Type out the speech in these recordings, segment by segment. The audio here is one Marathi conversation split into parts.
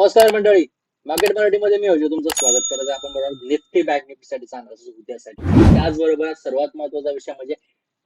नमस्कार मंडळी. मार्केट मराठीमध्ये मी होतो तुमचं स्वागत करत आहे. आपण बरोबर निफ्टी बँक निफ्टीसाठी सांगायचं उद्यासाठी त्याचबरोबर सर्वात महत्त्वाचा विषय म्हणजे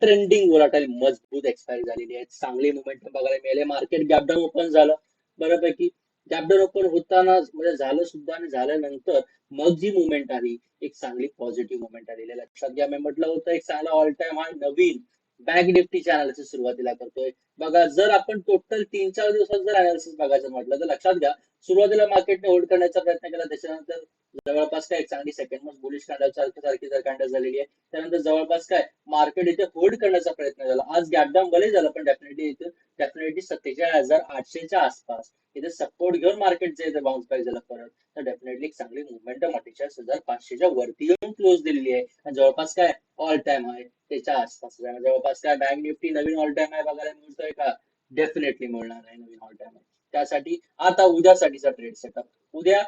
ट्रेंडिंग वोलाटाईल मजबूत एक्सपायरी झालेली आहे. चांगली मुवमेंट बघायला मिळाले मार्केट गॅपडाऊन ओपन झालं. बऱ्यापैकी गॅपडाऊन ओपन होताना म्हणजे झालं सुद्धा आणि झाल्यानंतर मग जी मुवमेंट आली एक चांगली पॉझिटिव्ह मुवमेंट आलेली आहे. लक्षात घ्या मी म्हटलं होतं एक चांगला ऑल टाइम हा नवीन बँक निफ्टीच्या अनालिसिस सुरुवातीला करतोय. बघा जर आपण टोटल तीन चार दिवसात जर अनालिसिस बघायचं म्हटलं तर लक्षात घ्या सुरुवातीला मार्केटने होल्ड करण्याचा प्रयत्न केला त्याच्यानंतर जवळपास काय चांगली सेकंड मग बुलिश कॅन्डल सारखी सारखी जर कॅन्डल झालेली आहे त्यानंतर जवळपास काय मार्केट इथे होल्ड करण्याचा प्रयत्न झाला. आज गॅपडाऊन भले झालं पण डेफिनेटली इथे डेफिनेटली सत्तेचाळीस हजार आठशेच्या आसपास इथे सपोर्ट घेऊन मार्केट जे बाउन्स बॅक झालं परत. तर डेफिनेटली एक चांगली मुवमेंट अठ्ठेचाळीस हजार पाचशेच्या वरती येऊन क्लोज दिलेली आहे. आणि जवळपास काय ऑल टाइम आहे त्याच्या आसपास जवळपास काय बँक निफ्टी नवीन ऑल टाइम आहे बघायला मिळतोय का? डेफिनेटली मिळणार आहे नवीन ऑल टाइम आहे त्यासाठी आता उद्यासाठीचा ट्रेड सेटअप उद्या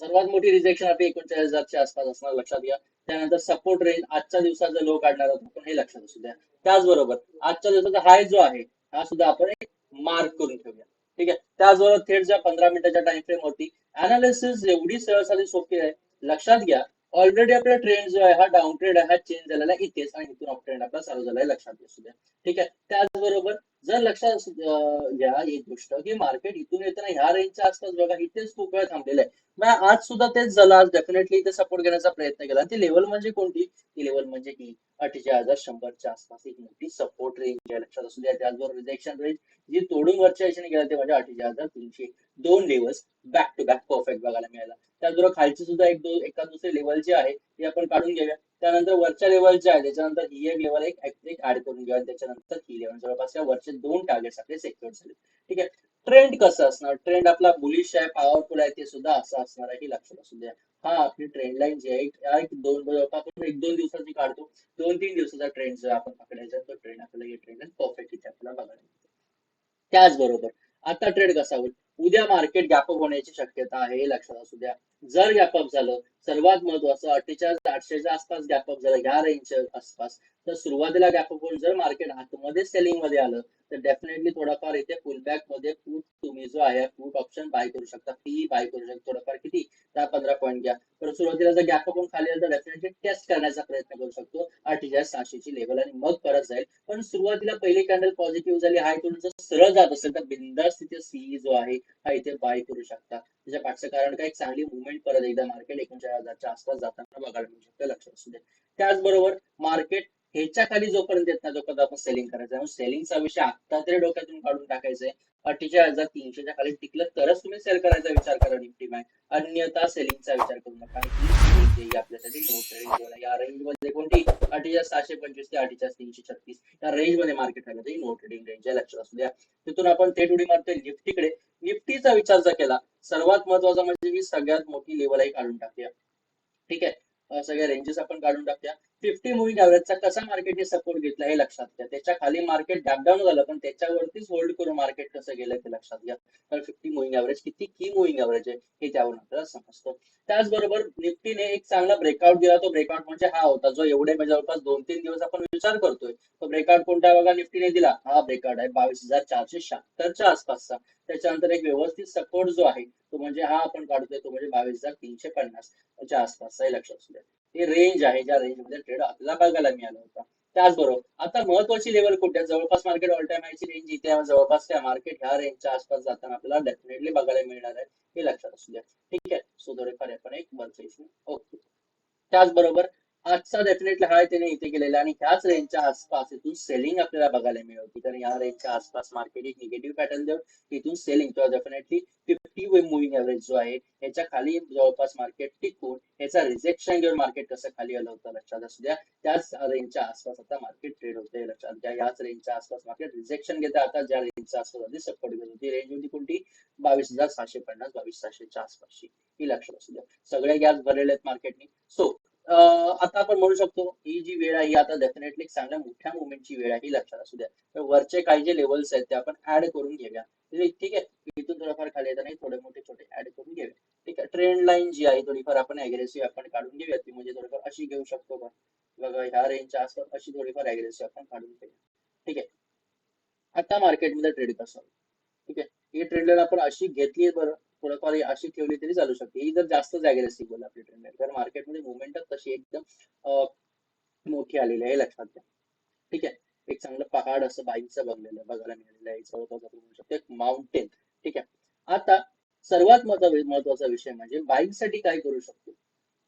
सर्वात मोठी रिजेक्शन आपली एकोणचाळीस हजारच्या आसपास असणार लक्षात घ्या. त्यानंतर सपोर्ट रेंज आजच्या दिवसाचा लो काढणार आहोत आपण हे लक्षात असू द्या. त्याचबरोबर आजच्या दिवसाचा हाय जो आहे हा सुद्धा आपण एक मार्क करून ठेवूया. ठीक आहे? त्याचबरोबर थेट ज्या पंधरा मिनिटाच्या टाइम फ्रेम होती अनालिसिस एवढी सरळ सोपी आहे. लक्षात घ्या ऑलरेडी आपला ट्रेंड जो आहे हा डाऊन ट्रेंड आहे हा चेंज झालेला आहे. इथेच आणि इथून अप ट्रेंड आपला चालू झाला आहे लक्षात असू द्या. ठीक आहे? त्याचबरोबर जर लक्षात घ्या एक गोष्ट की मार्केट इथून येताना ह्या रेंजच्या आसपास बघा इथेच खूप वेळ थांबलेलं आहे. मग आज सुद्धा तेच झालं आज डेफिनेटली इथे सपोर्ट घेण्याचा प्रयत्न केला. ती लेवल म्हणजे कोणती? ती लेवल म्हणजे ही अठ्ठेचाळीस हजार शंभरच्या आसपास एक मोठी सपोर्ट रेंज आहे. लक्षात असू द्या त्याचबरोबर रिजेक्शन रेंज जी तोडून वरच्या दिशेने गेला ते म्हणजे अठ्ठेचाळीस हजार तीनशे दोन दिवस बॅक टू बॅक परफेक्ट बघायला मिळाला. त्याचबरोबर खालची सुद्धा एक दोन एका दुसरे लेवल जे आहे हे आपण काढून घेऊया. त्यानंतर वरच्या लेवल जे आहे त्याच्यानंतर ही एक लेवल एक एक ऍड करून घेऊया. त्याच्यानंतर ही लेवल जवळपास या वरचे दोन टार्गेट्स आपले सेक्युअर झाले. ठीक आहे? ट्रेंड कसं असणार? ट्रेंड आपला बुलिश आहे पॉवरफुल आहे ते सुद्धा असं असणार आहे ही लक्षात असू द्या. हा आपली ट्रेंड लाईन जी आहे एक दोन आपण एक दोन दिवसाची काढतो. दोन तीन दिवसाचा ट्रेंड जर आपण पकडायचा तो ट्रेंड आपल्याला हे ट्रेंड परफेक्ट इथे आपल्याला बघायला त्याचबरोबर आता ट्रेड कसा होईल? उद्या मार्केट गॅपअप होण्याची शक्यता आहे हे लक्षात असू द्या. जर गॅपअप झालं सर्वात महत्वाचं अठ्ठेचाळीस आठशेच्या आसपास गॅपअप झालं ह्या रेंजच्या आसपास तर सुरुवातीला गॅपअप होऊन जर मार्केट आतमध्ये सेलिंगमध्ये आलं तर डेफिनेटली थोडाफार इथे पुलबॅकमध्ये फूट तुम्ही जो आहे फूट ऑप्शन बाय करू शकता. पी बाय करू शकता. थोडाफार किती? दहा पंधरा पॉईंट घ्या. तर सुरुवातीला जर गॅप आपण खाली तर डेफिनेटली टेस्ट करण्याचा प्रयत्न करू शकतो. अठ्ठेचाळीस सहाशेची लेवल आणि मग परत जाईल. पण सुरुवातीला पहिली कॅन्डल पॉझिटिव्ह झाली. हाय तुम्ही जर सरळ जात असेल तर बिंदास तिथे सी जो आहे हा इथे बाय करू शकता. त्याच्या पाठचं कारण काय? चांगली मुवमेंट परत एकदा मार्केट एकोणचाळीस हजारच्या आसपास जाताना बघायला मिळू शकतं. लक्षात असू दे त्याचबरोबर मार्केट ह्याच्या खाली जोपर्यंत येत नाही तोपर्यंत आपण सेलिंग करायचं आहे सेलिंगचा विषय आता तरी डोक्यातून काढून टाकायचा आहे अठ्ठेचाळीस हजार तीनशेच्या खाली टिकलं तरच तुम्ही सेल करायचा विचार करा निफ्टी बँक अन्यथा सेलिंगचा विचार करू नका. आपल्यासाठी नो ट्रेडिंग झोन या रेंजमध्ये कोणती? अठ्ठेचाळीस सहाशे पंचवीस ते अठ्ठेचाळीस तीनशे छत्तीस. या रेंजमध्ये मार्केट राहिलं नो ट्रेडिंग रेंज आहे. लक्षात असू द्या. तिथून आपण थेट उडी मारतोय निफ्टीकडे निफ्टीचा विचार जर केला सर्वात महत्त्वाचा म्हणजे ही सगळ्यात मोठी लेवल आहे काढून टाकूया. ठीक आहे? सगळ्या रेंजेस आपण काढून टाकूया. फिफ्टी मुव्हिंग ऍव्हरेजचा कसा मार्केटने सपोर्ट घेतला हे लक्षात घ्या. त्याच्याखाली मार्केट डाऊन झालं पण त्याच्यावरतीच होल्ड करून मार्केट कसं गेलं ते लक्षात घ्या. तर फिफ्टी मुव्हिंग ऍव्हरेज किती की मुव्हिंग ऍव्हरेज आहे हे त्यावरून आपल्याला समजतं. त्याचबरोबर निफ्टीने एक चांगला ब्रेकआउट दिला. तो ब्रेकआउट म्हणजे हा होता जो एवढे म्हणजे जवळपास दोन तीन दिवस आपण विचार करतोय. तो ब्रेकआउट कोणता बघा? निफ्टीने दिला. हा ब्रेकआउट आहे बावीस हजार चारशे शहात्तरच्या आसपासचा. त्याच्यानंतर एक व्यवस्थित सपोर्ट जो आहे तो म्हणजे हा आपण काढतोय तो म्हणजे बावीस हजार तीनशे पन्नासच्या आसपासचा हे लक्षात असू द्या हे रेंज आहे ज्या रेंजमध्ये ट्रेड आपल्याला बघायला मिळाला होता. त्याचबरोबर आता महत्वाची लेवल कुठे जवळपास मार्केट ऑल टाइम हायची रेंज इथे जवळपास त्या मार्केट ह्या रेंजच्या आसपास जाताना आपल्याला डेफिनेटली बघायला मिळणार आहे. हे लक्षात असू द्या. ठीक आहे. सो थोडेफार आपण एक वरचा इश्यू ओके. त्याचबरोबर आजचा डेफिनेटली हाय त्याने इथे केलेला आणि ह्याच रेंजच्या आसपास इथून सेलिंग आपल्याला बघायला मिळवती कारण या रेंजच्या आसपास मार्केट एक निगेटिव्ह पॅटर्न देऊन इथून सेलिंग किंवा definitely fifty day moving average जो आहे याच्या खाली जवळपास मार्केट टिकून याचा रिजेक्शन घेऊन मार्केट कसं खाली आलं होतं लक्षात असू द्या. त्याच रेंजच्या आसपास आता मार्केट ट्रेड होते लक्षात द्या याच रेंजच्या आसपास मार्केट रिजेक्शन घेते आता ज्या रेंजच्या आसपास आधी सपोर्ट घेत होती रेंज होती कोणती? बावीस हजार सहाशे पन्नास बावीस सहाशेच्या आसपासची. ही लक्षात असू द्या. सगळे गॅस भरलेले आहेत मार्केटनी सो आता आपण म्हणू शकतो ही जी वेळ आहे ही आता डेफिनेटली चांगल्या मोठ्या मुवमेंटची वेळ आहे ही लक्षात असू द्या. तर वरचे काही जे लेवल्स आहेत ते आपण ऍड करून घेऊया. ठीक आहे इथून थोडंफार खाली येताना थोडे मोठे छोटे ऍड करून घेऊया. ठीक आहे ट्रेंड लाईन जी आहे थोडीफार आपण अग्रेसिव्ह आपण काढून घेऊया. ती म्हणजे थोडीफार अशी घेऊ शकतो का बघा ह्या रेंजच्या आसपास अशी थोडीफार अग्रेसिव्ह आपण काढून घेऊया. ठीक आहे. आता मार्केटमध्ये ट्रेड कसं? ठीक आहे ही ट्रेंड लाईन आपण अशी घेतली बरं. थोडंफार अशी ठेवली तरी चालू शकते. ही जर जास्तच अग्रेसिव्ह आपली ट्रेंड तर मार्केटमध्ये मुवमेंट तशी एकदम मोठी आलेली आहे लक्षात घ्या. ठीक आहे? एक चांगलं पहाड असं बाईकचं बघलेलं बघायला मिळालेलं आहे जवळपास आपण म्हणू शकतो एक माउंटेन ठीक आहे? आता सर्वात महत्त्वाचा विषय म्हणजे बाईकसाठी काय करू शकतो?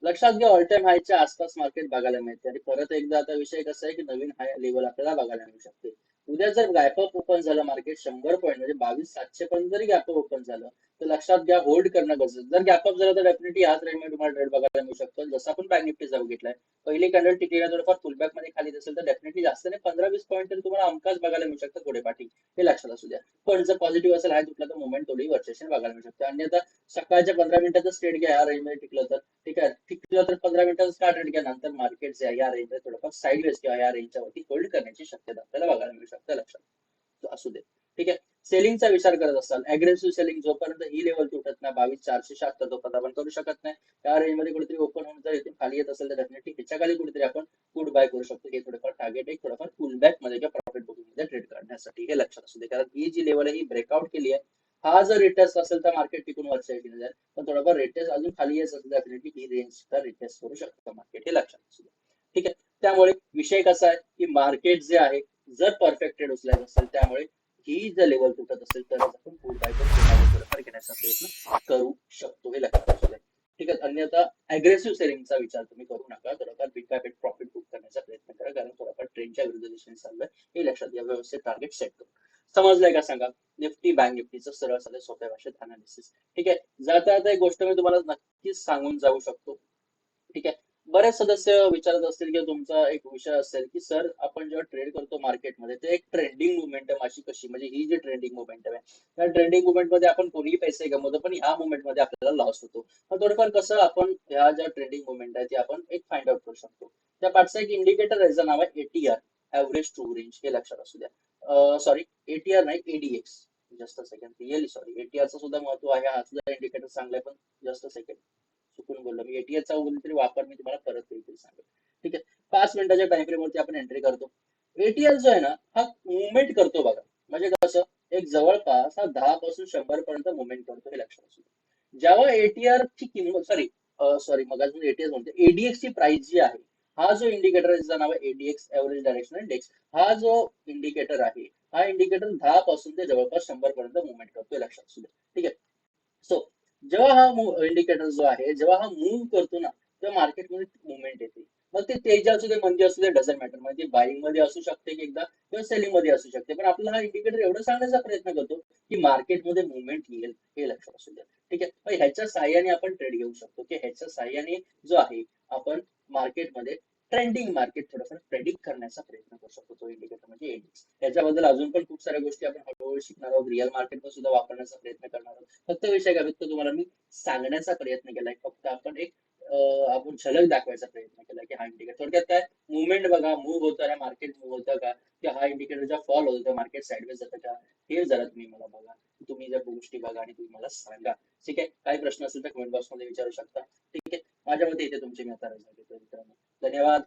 लक्षात घ्या ऑल टाइम हायच्या आसपास मार्केट बघायला मिळते. आणि परत एकदा आता विषय कसा आहे की नवीन हाय लेवल आपल्याला बघायला मिळू शकते. उद्या जर गॅपअप ओपन झालं मार्केट शंभर पॉईंट म्हणजे बावीस सातशे पर्यंत जरी गॅपअप ओपन झालं तर लक्षात घ्या होल्ड करणं गरजेचं. जर गॅपअप झालं तर डेफिनेटली याच रेंजमध्ये तुम्हाला ट्रेड बघायला मिळू शकतो. जसं आपण बँक जाऊन घेतलाय पहिली कॅन्डल टिकलेला थोडंफार फुलबॅकमध्ये खाली असेल तर डेफिनेटली जास्त नाही पंधरा वीस पॉईंट तरी तुम्हाला अमकाच बघायला मिळू शकतं पुढे पाठी हे लक्षात असू द्या. पण जर पॉझिटिव्ह असेल हाय तुटला तर मुवमेंट थोडी वर्चेशन बघायला मिळू शकते. आता सकाळच्या पंधरा मिनिटाचं स्टेट घ्या या रेंजमध्ये टिकलं तर. ठीक आहे? टिकलं तर पंधरा मिनिटाचं स्टार्ट रेट घ्या? नंतर मार्केट जे आहे या रेंजमध्ये थोडंफार साईडवेज किंवा या रेंजच्या वरती होल्ड करण्याची शक्यता आपल्याला बघायला मिळू शकते. लक्षात. असू दे. ठीक आहे? सेलिंगचा विचार करत असाल अग्रेसिव्ह सेलिंग जोपर्यंत ही लेवल तुटत नाही बावीस चारशे शहात्तर तोपर्यंत आपण करू शकत नाही. त्या रेंजमध्ये कुठेतरी ओपन होऊन जर इथे खाली येत असेल तर डेफिनेटली ह्याच्या खाली कुठेतरी आपण पुट बाय करू शकतो. हे थोडंफार टार्गेट आहे थोडंफार पुल बॅकमध्ये किंवा प्रॉफिट बुकिंगमध्ये ट्रेड करण्यासाठी. हे लक्षात असू दे. कारण ही जी लेवल आहे ही ब्रेकआउट केली आहे. हा जर रिटेस्ट असेल तर मार्केट टिकून वरच्या येईल जाईल. पण थोडाफार रिटेस्ट अजून खाली येत असेल डेफिनेटली ही रेंज सुद्धा रिटेस्ट करू शकतो मार्केट हे लक्षात असू दे. ठीक आहे? त्यामुळे विषय कसा आहे? की मार्केट जे आहे जर परफेक्टेड उचलायचं असेल त्यामुळे ही जर लेवल तुटत असेल तर आपण फूड बाय घेण्याचा प्रयत्न करू शकतो हे लक्षात असू ठीक आहे अन्यथा अग्रेसिव्ह सेलिंगचा विचार तुम्ही करू नका. थोडाफार बिग बॅपेट प्रॉफिट बुक करण्याचा प्रयत्न करा कारण थोडाफार ट्रेंडच्या विरुद्ध दिशेने चाललंय हे लक्षात घ्या व्यवस्थित टार्गेट सेट करू. समजलंय का सांगा? निफ्टी बँक निफ्टीचं सरळ साधं सोप्या भाषेत अनालिसिस ठीक आहे जाता जाता एक गोष्ट मी तुम्हाला नक्कीच सांगून जाऊ शकतो. ठीक आहे बरेच सदस्य विचारत असतील की तुमचा एक विषय असेल की सर आपण जेव्हा ट्रेड करतो मार्केटमध्ये ते एक ट्रेंडिंग मुवमेंटम अशी कशी म्हणजे ही जी ट्रेंडिंग मुवमेंटम आहे त्या ट्रेंडिंग मुवमेंटमध्ये आपण कोणीही पैसे गमवतो पण ह्या मुवमेंटमध्ये आपल्याला लॉस होतो. मग थोडंफार कसं आपण ह्या ज्या ट्रेंडिंग मुवमेंट आहे ती आपण एक फाइंड आउट करू शकतो. त्या पाठचा एक इंडिकेटर याचं नाव आहे एटीआर एव्हरेज टू रेंज हे लक्षात असू द्या. सॉरी एटीआर नाही ADX just a second really sorry एटीआरचं सुद्धा महत्त्व आहे हा सुद्धा इंडिकेटर चांगला आहे पण जस्ट अ सेकंड चुकून बोललो. मी एटीएचा तरी वापर मी तुम्हाला परत काहीतरी सांगेल ठीक आहे? पाच मिनिटाच्या टाइम फ्रेम वरती आपण एंट्री करतो. एटीएल जो आहे ना हा मुवमेंट करतो बघा. म्हणजे कसं? एक जवळपास हा दहा पासून शंभर पर्यंत मुवमेंट करतो हे लक्षात असू जेव्हा एटीआर ची किंमत सॉरी सॉरी मग अजून एटीएस म्हणते. एडीएक्स ची प्राइस जी आहे हा जो इंडिकेटर ज्याचं नाव आहे एडीएक्स एव्हरेज डायरेक्शन इंडेक्स हा जो इंडिकेटर आहे हा इंडिकेटर दहा पासून ते जवळपास शंभर पर्यंत मुवमेंट करतो हे लक्षात असू द्या. ठीक आहे? सो जेव्हा हा इंडिकेटर जो आहे जेव्हा हा मूव्ह करतो ना तेव्हा मार्केटमध्ये मुवमेंट येते. मग ते तेज असू दे मंदी असू दे डझन मॅटर म्हणजे बाईंगमध्ये असू शकते की एकदा किंवा सेलिंगमध्ये असू शकते. पण आपला हा इंडिकेटर एवढं सांगण्याचा प्रयत्न करतो की मार्केटमध्ये मुवमेंट येईल हे लक्षात असू द्या. ठीक आहे? मग ह्याच्या साह्याने आपण ट्रेड घेऊ शकतो. की ह्याच्या साह्याने जो आहे आपण मार्केटमध्ये ट्रेंडिंग मार्केट थोडंफार प्रेडिक्ट करण्याचा प्रयत्न शकतो तो इंडिकेटर म्हणजे इंडेक्स याच्याबद्दल अजून पण खूप साऱ्या गोष्टी आपण हळूहळू शिकणार आहोत. रिअल मार्केट सुद्धा वापरण्याचा प्रयत्न करणार आहोत. फक्त विषय काय फक्त तुम्हाला मी सांगण्याचा प्रयत्न केलाय. फक्त आपण एक आपण झलक दाखवायचा प्रयत्न केला की हा इंडिकेटर थोडक्यात काय? मुवमेंट बघा मूव्ह होतं ना मार्केट मूव्ह होतं का? की हा इंडिकेटर ज्या फॉल होतो तर मार्केट साईडवेज जातं का? हे जरा तुम्ही मला बघा. तुम्ही जर गोष्टी बघा आणि तुम्ही मला सांगा. ठीक आहे? काही प्रश्न असेल तर कमेंट बॉक्समध्ये विचारू शकता. ठीक आहे? माझ्या मते इथे तुमची मी आता रजा घेतो मित्रांनो. धन्यवाद.